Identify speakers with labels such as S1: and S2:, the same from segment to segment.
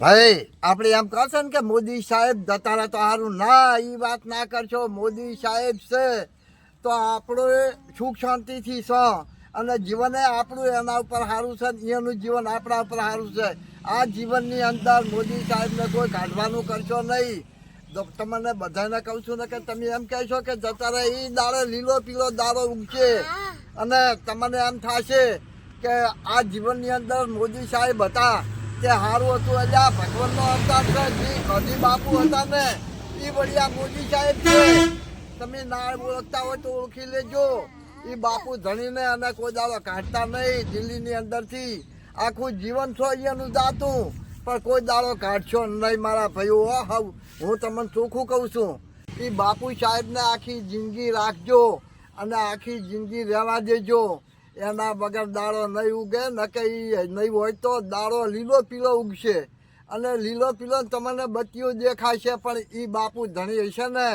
S1: ભાઈ, આપણે એમ કહશે ને કે મોદી સાહેબ જતા રહે તો સારું ના એ વાત ના કરશો. મોદી સાહેબ છે તો આપણું સુખ શાંતિથી સ અને જીવન આપણું એના ઉપર સારું છે એનું જીવન આપણા ઉપર સારું છે. આ જીવનની અંદર મોદી સાહેબને કોઈ કાઢવાનું કરશો નહીં. તો તમને બધાને કહું છું ને કે તમે એમ કહેશો કે જતા રહે એ દાડે લીલો પીલો દાડો ઉગશે અને તમને એમ થશે કે આ જીવનની અંદર મોદી સાહેબ હતા. તે સારું હતું આ ભગવાનનો અવતાર છે. જે ગાંધી બાપુ હતા ને, એ વળી મોદી સાહેબ છે. તમે ના ઓળખતા હોય તો ઓળખી લેજો. એ બાપુ ધણીને અને કોઈ દાડો કાઢતા નહીં દિલ્હીની અંદરથી. આખું જીવન છો અહીંયાનું જાતું, પણ કોઈ દાડો કાઢશો નહીં મારા ભાઈઓ. હવ, હું તમને ચોખ્ખું કહું છું. એ બાપુ સાહેબને આખી જિંદગી રાખજો અને આખી જિંદગી રહેવા દેજો. એના વગર દાડો નહીં ઉગે ન કે ઈ નહીં હોય તો દાડો લીલો પીલો ઉગશે. અને લીલો પીલો તમને બત્તીઓ દેખાશે પણ એ બાપુ ધણી હશે ને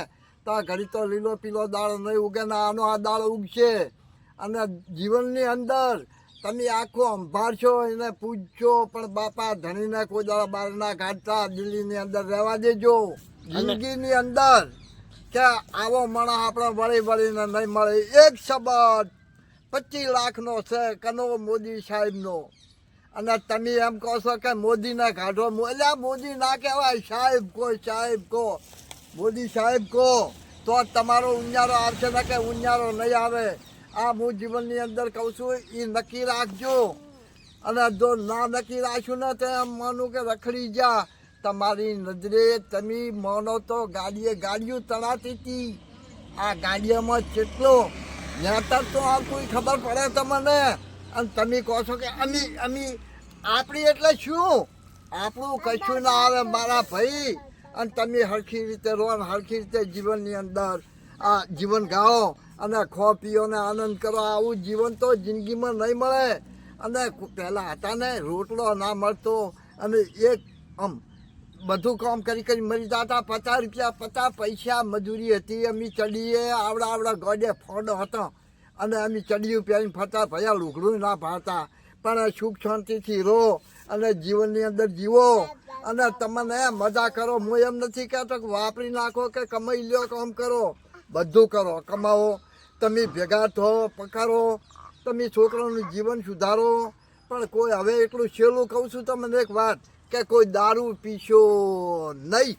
S1: તો ઘડી તો લીલો પીલો દાડો નહીં ઉગે ને આનો આ દાડો ઉગશે. અને જીવનની અંદર તમે આખો સંભાળશો એને પૂછશો પણ બાપા ધણીને કોઈ દાડો બહાર ના કાઢતા દિલ્હીની અંદર રહેવા દેજો. જિંદગીની અંદર કે આવો મણા આપણે વળી વળીને નહીં મળે. એક શબ્દ પચીસ લાખનો છે કનો મોદી સાહેબનો. અને તમે એમ કહો છો કે મોદીને કાઢો એટલે મોદી ના કહેવાય, સાહેબ કો સાહેબ કો. મોદી સાહેબ કો. તો તમારો ઉન્યારો આવશે ને કે ઉન્યારો નહીં આવે? આ હું જીવનની અંદર કહું છું, એ નક્કી રાખજો. અને જો ના નક્કી રાખ્યું ને તો એમ માનું કે રખડી જા. તમારી નજરે તમે માનો તો ગાડીએ ગાડીઓ તણાતી હતી. આ ગાડીઓમાં કેટલો નેતર તો આ કોઈ ખબર પડે તમને. અને તમે કહો છો કે અમી અમી, આપણી એટલે શું? આપણું કશું ના આવે મારા ભાઈ. અને તમે હરખી રીતે રહો અને હરખી રીતે જીવનની અંદર આ જીવન ગાઓ અને ખો પીઓ ને આનંદ કરો. આવું જીવન તો જિંદગીમાં નહીં મળે. અને પહેલાં હતા ને રોટલો ના મળતો. અને એક આમ બધું કામ કરી કરી મરી જતા. પચાસ રૂપિયા, પચાસ પૈસા મજૂરી હતી. અમે ચડીએ, આવડા આવડા ગોડે ફોડો હતો. અને અમે ચડિયું પહેરીને ફરતા ભયા લુગડું ના ભાળતા પણ સુખ શાંતિથી રહો અને જીવનની અંદર જીવો. અને તમને મજા કરો. હું એમ નથી કહેતો કે વાપરી નાખો કે કમાઈ લ્યો, કામ કરો. બધું કરો, કમાવો. તમે ભેગા થો પકારો તમે છોકરાનું જીવન સુધારો. પણ કોઈ, હવે એટલું છેલ્લું કહું છું તમને એક વાત, કે કોઈ દારૂ પીશો નહીં.